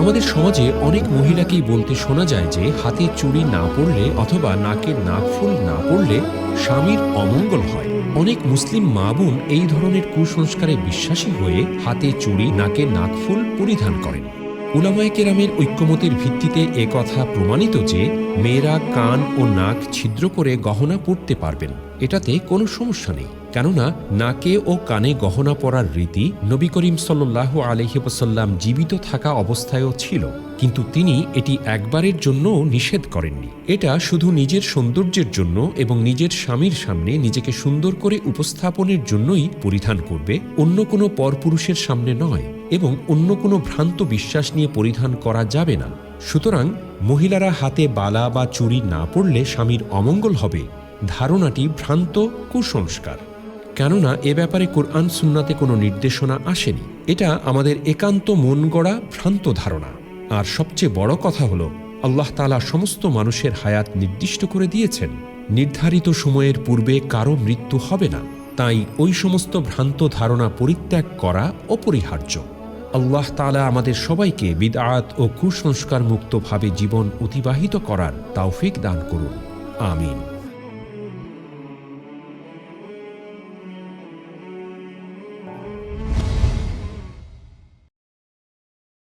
আমাদের সমাজে অনেক মহিলাকেই বলতে শোনা যায় যে, হাতে চুড়ি না পড়লে অথবা নাকের নাকফুল না পড়লে স্বামীর অমঙ্গল হয়। অনেক মুসলিম মা বোন এই ধরনের কুসংস্কারে বিশ্বাসী হয়ে হাতে চুড়ি নাকে নাকফুল পরিধান করেন। উলামায়ে কেরামের ঐক্যমতের ভিত্তিতে এ কথা প্রমাণিত যে, মেয়েরা কান ও নাক ছিদ্র করে গহনা পরতে পারবেন। এটাতে কোনো সমস্যা নেই। কেননা, নাকে ও কানে গহনা পরার রীতি নবী করিম সাল্লাহ আলহিবসাল্লাম জীবিত থাকা অবস্থায়ও ছিল। কিন্তু তিনি এটি একবারের জন্যও নিষেধ করেননি। এটা শুধু নিজের সৌন্দর্যের জন্য এবং নিজের স্বামীর সামনে নিজেকে সুন্দর করে উপস্থাপনের জন্যই পরিধান করবে। অন্য কোনো পরপুরুষের সামনে নয়। এবং অন্য কোনো ভ্রান্ত বিশ্বাস নিয়ে পরিধান করা যাবে না। সুতরাং মহিলারা হাতে বালা বা চুরি না পড়লে স্বামীর অমঙ্গল হবে, ধারণাটি ভ্রান্ত কুসংস্কার। কেননা এ ব্যাপারে কোরআন সুন্নাতে কোনো নির্দেশনা আসেনি। এটা আমাদের একান্ত মন গড়া ভ্রান্ত ধারণা। আর সবচেয়ে বড় কথা হলো, আল্লাহ তালা সমস্ত মানুষের হায়াত নির্দিষ্ট করে দিয়েছেন। নির্ধারিত সময়ের পূর্বে কারও মৃত্যু হবে না। তাই ওই সমস্ত ভ্রান্ত ধারণা পরিত্যাগ করা অপরিহার্য। আল্লাহ তালা আমাদের সবাইকে বিদআত ও কুসংস্কার মুক্তভাবে জীবন অতিবাহিত করার তাওফিক দান করুন। আমিন।